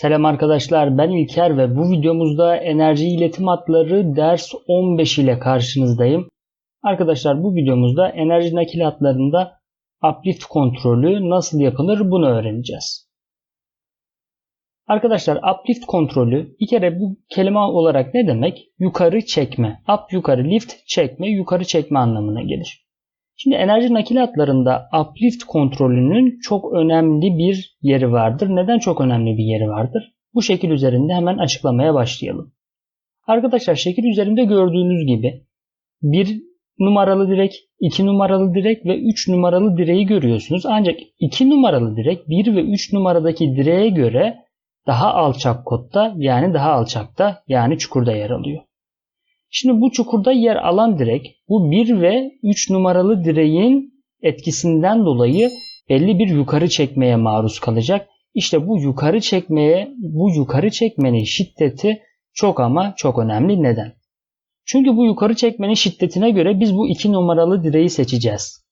Selam arkadaşlar ben İlker ve bu videomuzda enerji iletim hatları ders 15 ile karşınızdayım. Arkadaşlar bu videomuzda enerji nakil hatlarında uplift kontrolü nasıl yapılır bunu öğreneceğiz. Arkadaşlar uplift kontrolü bir kere bu kelime olarak ne demek? Yukarı çekme. Up yukarı lift çekme yukarı çekme anlamına gelir. Şimdi enerji nakil hatlarında uplift kontrolünün çok önemli bir yeri vardır. Neden çok önemli bir yeri vardır? Bu şekil üzerinde hemen açıklamaya başlayalım. Arkadaşlar şekil üzerinde gördüğünüz gibi bir numaralı direk, 2 numaralı direk ve 3 numaralı direği görüyorsunuz. Ancak 2 numaralı direk 1 ve 3 numaradaki direğe göre daha alçak kotta yani daha alçakta yani çukurda yer alıyor. Şimdi bu çukurda yer alan direk bu 1 ve 3 numaralı direğin etkisinden dolayı belli bir yukarı çekmeye maruz kalacak. İşte bu yukarı çekmeye, bu yukarı çekmenin şiddeti çok ama çok önemli. Neden? Çünkü bu yukarı çekmenin şiddetine göre biz bu 2 numaralı direği seçeceğiz.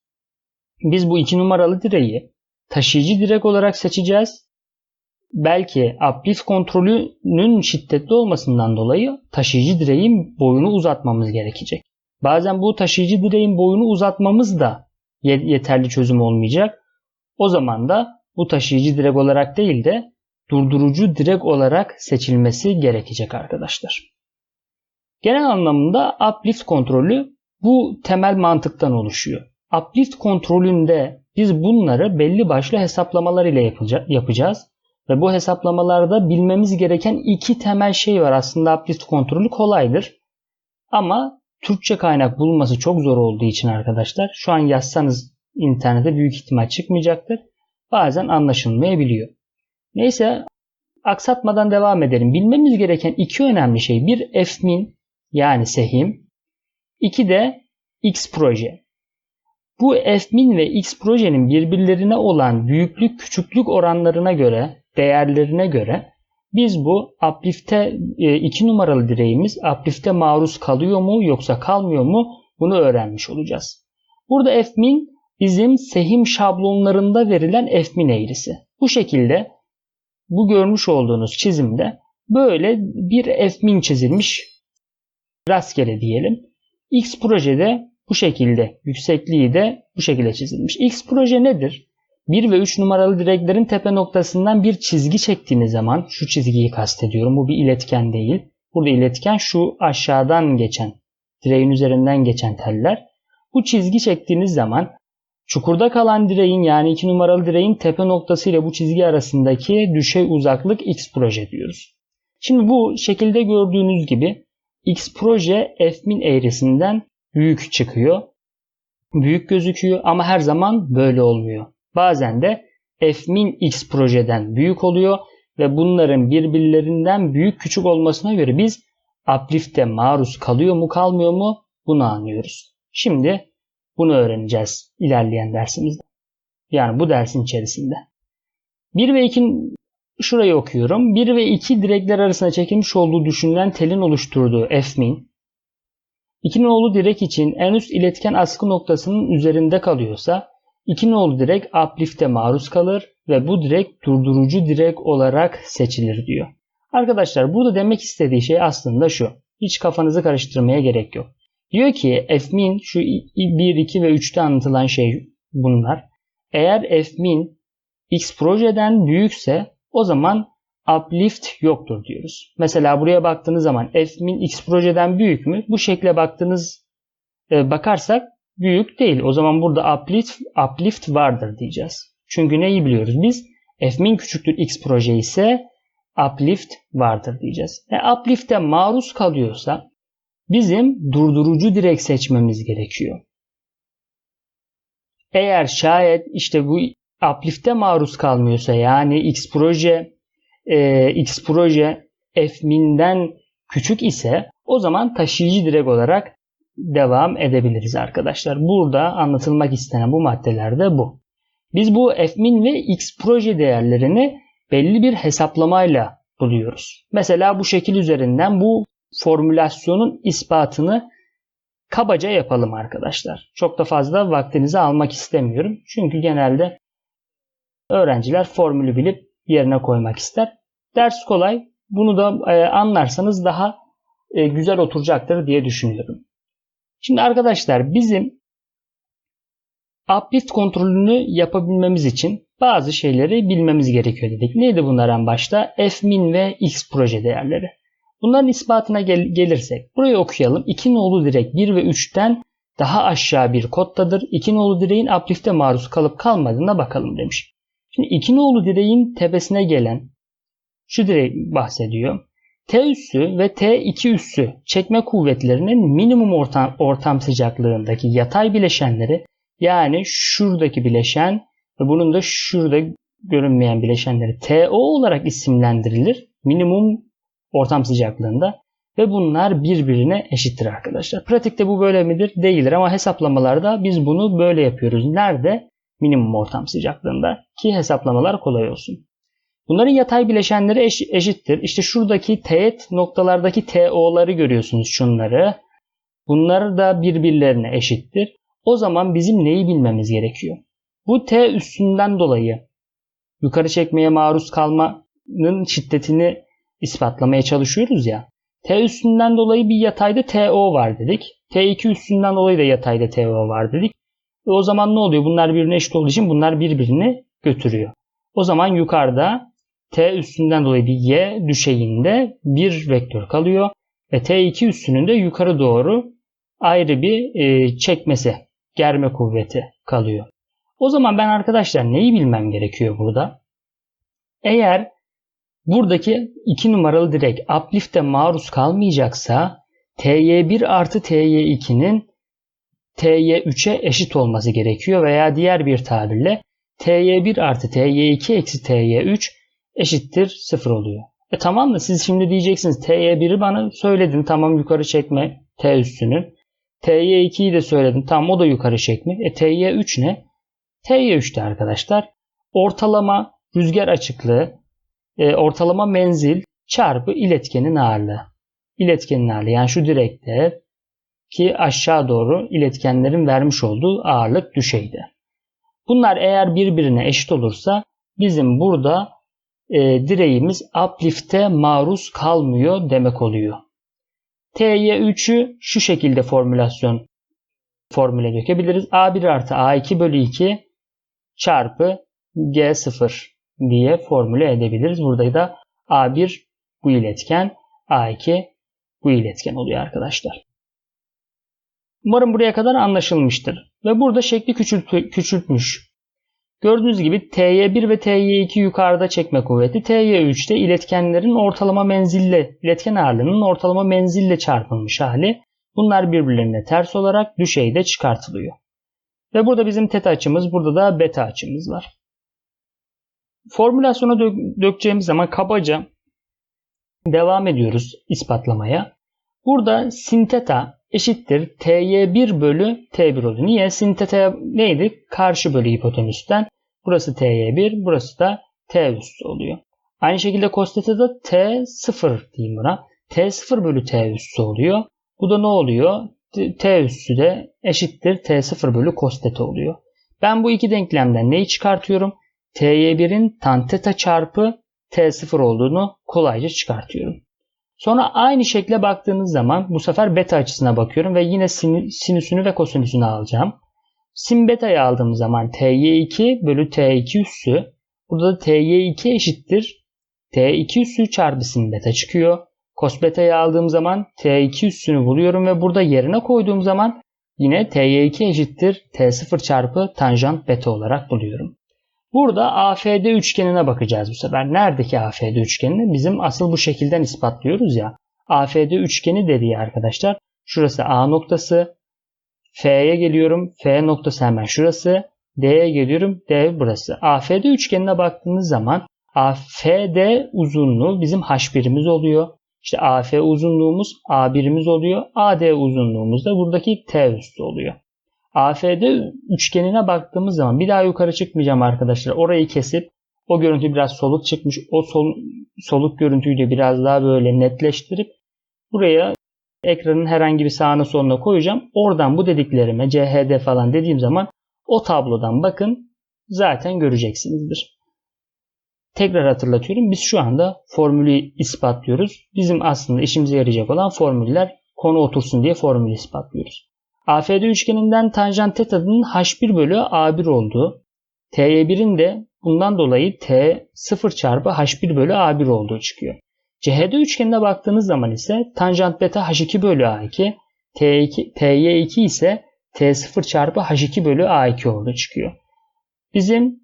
Biz bu 2 numaralı direği taşıyıcı direk olarak seçeceğiz belki uplift kontrolünün şiddetli olmasından dolayı taşıyıcı direğin boyunu uzatmamız gerekecek. Bazen bu taşıyıcı direğin boyunu uzatmamız da yeterli çözüm olmayacak. O zaman da bu taşıyıcı direk olarak değil de durdurucu direk olarak seçilmesi gerekecek arkadaşlar. Genel anlamda uplift kontrolü bu temel mantıktan oluşuyor. Uplift kontrolünde biz bunları belli başlı hesaplamalar ile yapacağız. Ve bu hesaplamalarda bilmemiz gereken iki temel şey var. Aslında uplift kontrolü kolaydır. Ama Türkçe kaynak bulması çok zor olduğu için arkadaşlar şu an yazsanız internete büyük ihtimal çıkmayacaktır. Bazen anlaşılmayabiliyor. Neyse aksatmadan devam edelim. Bilmemiz gereken iki önemli şey. Bir fmin yani sehim. İki de x proje. Bu fmin ve x projenin birbirlerine olan büyüklük küçüklük oranlarına göre değerlerine göre biz bu uplift'e 2 e, numaralı direğimiz uplift'e maruz kalıyor mu yoksa kalmıyor mu bunu öğrenmiş olacağız. Burada fmin bizim sehim şablonlarında verilen fmin eğrisi. Bu şekilde bu görmüş olduğunuz çizimde böyle bir fmin çizilmiş rastgele diyelim. X projede bu şekilde yüksekliği de bu şekilde çizilmiş. X proje nedir? 1 ve 3 numaralı direklerin tepe noktasından bir çizgi çektiğiniz zaman şu çizgiyi kastediyorum. Bu bir iletken değil. Burada iletken şu aşağıdan geçen, direğin üzerinden geçen teller. Bu çizgi çektiğiniz zaman çukurda kalan direğin yani 2 numaralı direğin tepe noktası ile bu çizgi arasındaki düşey uzaklık x proje diyoruz. Şimdi bu şekilde gördüğünüz gibi x proje f min eğrisinden büyük çıkıyor. Büyük gözüküyor ama her zaman böyle olmuyor. Bazen de f-min x projeden büyük oluyor ve bunların birbirlerinden büyük küçük olmasına göre biz uplift'e maruz kalıyor mu kalmıyor mu bunu anlıyoruz. Şimdi bunu öğreneceğiz ilerleyen dersimizde. Yani bu dersin içerisinde. 1 ve 2 şurayı okuyorum. 1 ve 2 direkler arasında çekilmiş olduğu düşünülen telin oluşturduğu f-min 2 nolu direk için en üst iletken askı noktasının üzerinde kalıyorsa İki nolu direk uplift'e maruz kalır ve bu direk durdurucu direk olarak seçilir diyor. Arkadaşlar burada demek istediği şey aslında şu. Hiç kafanızı karıştırmaya gerek yok. Diyor ki fmin şu 1, 2 ve 3'te anlatılan şey bunlar. Eğer fmin x projeden büyükse o zaman uplift yoktur diyoruz. Mesela buraya baktığınız zaman fmin x projeden büyük mü? Bu şekle baktığınız e, bakarsak büyük değil. O zaman burada uplift, uplift vardır diyeceğiz. Çünkü neyi biliyoruz biz? F'min küçüktür x proje ise uplift vardır diyeceğiz. E, uplift'e maruz kalıyorsa bizim durdurucu direk seçmemiz gerekiyor. Eğer şayet işte bu uplift'e maruz kalmıyorsa yani x proje e, x proje f min'den küçük ise o zaman taşıyıcı direk olarak devam edebiliriz arkadaşlar. Burada anlatılmak istenen bu maddelerde bu. Biz bu fmin ve x proje değerlerini belli bir hesaplamayla buluyoruz. Mesela bu şekil üzerinden bu formülasyonun ispatını kabaca yapalım arkadaşlar. Çok da fazla vaktinizi almak istemiyorum. Çünkü genelde öğrenciler formülü bilip yerine koymak ister. Ders kolay. Bunu da e, anlarsanız daha e, güzel oturacaktır diye düşünüyorum. Şimdi arkadaşlar bizim uplift kontrolünü yapabilmemiz için bazı şeyleri bilmemiz gerekiyor dedik. Neydi bunlar en başta? Fmin ve x proje değerleri. Bunların ispatına gel- gelirsek burayı okuyalım. 2 nolu direk 1 ve 3'ten daha aşağı bir koddadır. 2 nolu direğin uplift'e maruz kalıp kalmadığına bakalım demiş. Şimdi 2 nolu direğin tepesine gelen şu direk bahsediyor. T üssü ve T2 üssü çekme kuvvetlerinin minimum ortam, ortam sıcaklığındaki yatay bileşenleri yani şuradaki bileşen ve bunun da şurada görünmeyen bileşenleri TO olarak isimlendirilir. Minimum ortam sıcaklığında ve bunlar birbirine eşittir arkadaşlar. Pratikte bu böyle midir? Değildir ama hesaplamalarda biz bunu böyle yapıyoruz. Nerede? Minimum ortam sıcaklığında ki hesaplamalar kolay olsun. Bunların yatay bileşenleri eş, eşittir. İşte şuradaki teğet noktalardaki TO'ları görüyorsunuz şunları. Bunlar da birbirlerine eşittir. O zaman bizim neyi bilmemiz gerekiyor? Bu T üstünden dolayı yukarı çekmeye maruz kalmanın şiddetini ispatlamaya çalışıyoruz ya. T üstünden dolayı bir yatayda TO var dedik. T2 üstünden dolayı da yatayda TO var dedik. E o zaman ne oluyor? Bunlar birbirine eşit olduğu için bunlar birbirini götürüyor. O zaman yukarıda T üstünden dolayı bir Y düşeyinde bir vektör kalıyor. Ve T2 üstünün de yukarı doğru ayrı bir e, çekmesi, germe kuvveti kalıyor. O zaman ben arkadaşlar neyi bilmem gerekiyor burada? Eğer buradaki 2 numaralı direk uplift'e maruz kalmayacaksa TY1 artı TY2'nin TY3'e eşit olması gerekiyor veya diğer bir tabirle TY1 artı TY2 eksi TY3 eşittir 0 oluyor. E tamam da siz şimdi diyeceksiniz TY1'i bana söyledin tamam yukarı çekme T üstünün. TY2'yi de söyledim tamam o da yukarı çekme. E TY3 ne? TY3'te arkadaşlar ortalama rüzgar açıklığı, e, ortalama menzil çarpı iletkenin ağırlığı. İletkenin ağırlığı yani şu direkte ki aşağı doğru iletkenlerin vermiş olduğu ağırlık düşeyde. Bunlar eğer birbirine eşit olursa bizim burada e, direğimiz uplift'e maruz kalmıyor demek oluyor. T'ye3'ü şu şekilde formülasyon formüle dökebiliriz. A1 artı A2 bölü 2 çarpı G0 diye formüle edebiliriz. Burada da A1 bu iletken, A2 bu iletken oluyor arkadaşlar. Umarım buraya kadar anlaşılmıştır. Ve burada şekli küçült küçültmüş. Gördüğünüz gibi TY1 ve TY2 yukarıda çekme kuvveti, TY3'te iletkenlerin ortalama menzille, iletken ağırlığının ortalama menzille çarpılmış hali. Bunlar birbirlerine ters olarak düşeyde çıkartılıyor. Ve burada bizim teta açımız, burada da beta açımız var. Formülasyona dök dökeceğimiz zaman kabaca devam ediyoruz ispatlamaya. Burada sin eşittir ty1 bölü t1 oluyor. Niye? Sin teta neydi? Karşı bölü hipotenüsten. Burası ty1, burası da t üstü oluyor. Aynı şekilde cos teta da t0 diyeyim buna. t0 bölü t üstü oluyor. Bu da ne oluyor? t üstü de eşittir t0 bölü cos teta oluyor. Ben bu iki denklemden neyi çıkartıyorum? ty1'in tan teta çarpı t0 olduğunu kolayca çıkartıyorum. Sonra aynı şekle baktığınız zaman bu sefer beta açısına bakıyorum ve yine sinüsünü ve kosinüsünü alacağım. Sin beta'yı aldığım zaman ty2 bölü t2 üssü. Burada da ty2 eşittir. t2 üssü çarpı sin beta çıkıyor. Cos beta'yı aldığım zaman t2 üssünü buluyorum ve burada yerine koyduğum zaman yine ty2 eşittir t0 çarpı tanjant beta olarak buluyorum. Burada AFD üçgenine bakacağız bu sefer. Neredeki AFD üçgenini? Bizim asıl bu şekilden ispatlıyoruz ya. AFD üçgeni dediği arkadaşlar. Şurası A noktası. F'ye geliyorum. F noktası hemen şurası. D'ye geliyorum. D burası. AFD üçgenine baktığınız zaman AFD uzunluğu bizim H1'imiz oluyor. İşte AF uzunluğumuz A1'imiz oluyor. AD uzunluğumuz da buradaki T üstü oluyor. AFD üçgenine baktığımız zaman bir daha yukarı çıkmayacağım arkadaşlar. Orayı kesip o görüntü biraz soluk çıkmış. O sol, soluk görüntüyü de biraz daha böyle netleştirip buraya ekranın herhangi bir sağına soluna koyacağım. Oradan bu dediklerime CHD falan dediğim zaman o tablodan bakın zaten göreceksinizdir. tekrar hatırlatıyorum. Biz şu anda formülü ispatlıyoruz. Bizim aslında işimize yarayacak olan formüller konu otursun diye formülü ispatlıyoruz. AFD üçgeninden tanjant teta'nın H1 bölü A1 olduğu, TY1'in de bundan dolayı T0 çarpı H1 bölü A1 olduğu çıkıyor. CHD üçgenine baktığınız zaman ise tanjant beta H2 bölü A2, T2, TY2 ise T0 çarpı H2 bölü A2 olduğu çıkıyor. Bizim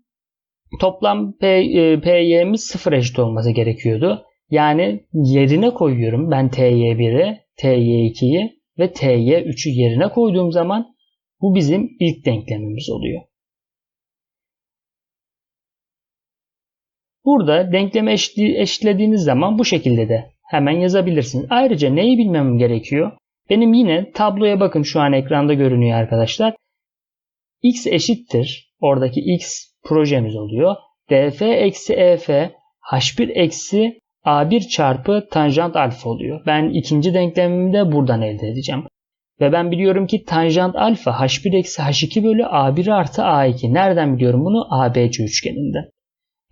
toplam P, e, PY'miz sıfır eşit olması gerekiyordu. Yani yerine koyuyorum ben TY1'i, TY2'yi ve TY3'ü yerine koyduğum zaman bu bizim ilk denklemimiz oluyor. Burada denklemi eşitlediğiniz zaman bu şekilde de hemen yazabilirsiniz. Ayrıca neyi bilmem gerekiyor? Benim yine tabloya bakın şu an ekranda görünüyor arkadaşlar. x eşittir. Oradaki x projemiz oluyor. df eksi ef h1 eksi a1 çarpı tanjant alfa oluyor. Ben ikinci denklemimi de buradan elde edeceğim. Ve ben biliyorum ki tanjant alfa h1 eksi h2 bölü a1 artı a2. Nereden biliyorum bunu? ABC üçgeninden.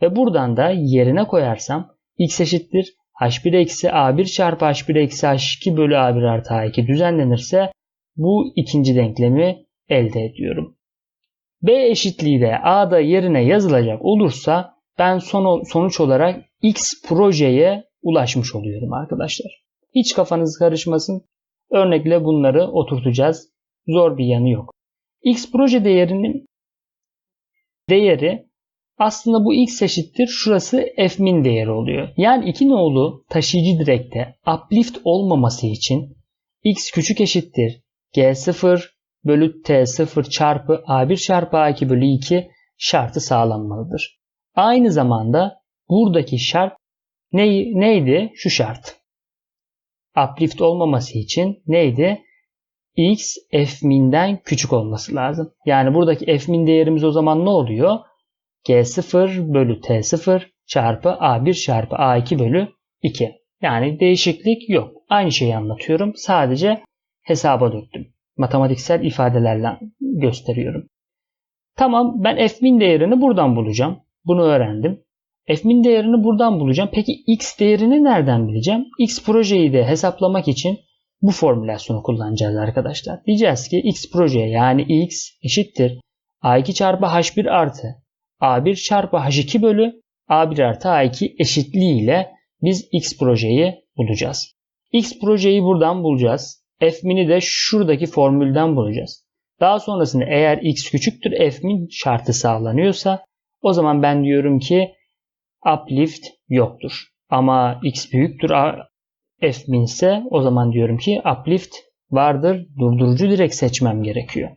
Ve buradan da yerine koyarsam x eşittir h1 eksi a1 çarpı h1 eksi h2 bölü a1 artı a2 düzenlenirse bu ikinci denklemi elde ediyorum. B eşitliği de A'da yerine yazılacak olursa ben son, sonuç olarak X projeye ulaşmış oluyorum arkadaşlar. Hiç kafanız karışmasın. Örnekle bunları oturtacağız. Zor bir yanı yok. X proje değerinin değeri aslında bu x eşittir şurası f min değeri oluyor. Yani iki nolu taşıyıcı direkte uplift olmaması için x küçük eşittir g0 bölü t0 çarpı a1 çarpı a2 bölü 2 şartı sağlanmalıdır. Aynı zamanda buradaki şart ne, neydi? Şu şart. Uplift olmaması için neydi? x f min'den küçük olması lazım. Yani buradaki f min değerimiz o zaman ne oluyor? G0 bölü T0 çarpı A1 çarpı A2 bölü 2. Yani değişiklik yok. Aynı şeyi anlatıyorum. Sadece hesaba döktüm. Matematiksel ifadelerle gösteriyorum. Tamam ben f'min değerini buradan bulacağım. Bunu öğrendim. F'min değerini buradan bulacağım. Peki x değerini nereden bileceğim? X projeyi de hesaplamak için bu formülasyonu kullanacağız arkadaşlar. Diyeceğiz ki x proje yani x eşittir a2 çarpı h1 artı A1 çarpı H2 bölü A1 artı A2 eşitliği ile biz X projeyi bulacağız. X projeyi buradan bulacağız. F mini de şuradaki formülden bulacağız. Daha sonrasında eğer X küçüktür F min şartı sağlanıyorsa o zaman ben diyorum ki uplift yoktur. Ama X büyüktür F min ise o zaman diyorum ki uplift vardır. Durdurucu direkt seçmem gerekiyor.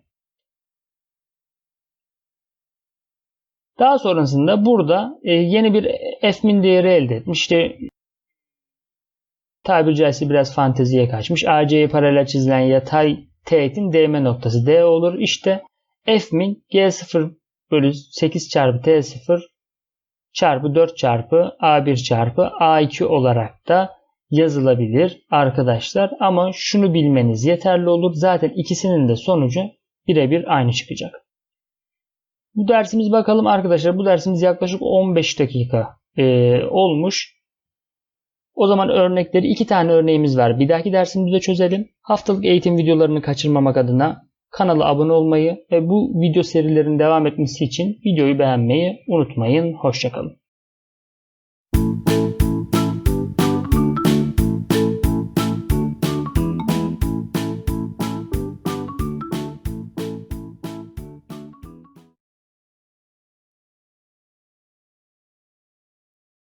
Daha sonrasında burada e, yeni bir f'min değeri elde etmiş. İşte tabiri caizse biraz fanteziye kaçmış. AC'ye paralel çizilen yatay teğetin DM noktası D olur. İşte f'min G0 bölü 8 çarpı T0 çarpı 4 çarpı A1 çarpı A2 olarak da yazılabilir arkadaşlar. Ama şunu bilmeniz yeterli olur. Zaten ikisinin de sonucu birebir aynı çıkacak. Bu dersimiz bakalım arkadaşlar. Bu dersimiz yaklaşık 15 dakika e, olmuş. O zaman örnekleri iki tane örneğimiz var. Bir dahaki dersimizde çözelim. Haftalık eğitim videolarını kaçırmamak adına kanala abone olmayı ve bu video serilerin devam etmesi için videoyu beğenmeyi unutmayın. Hoşçakalın.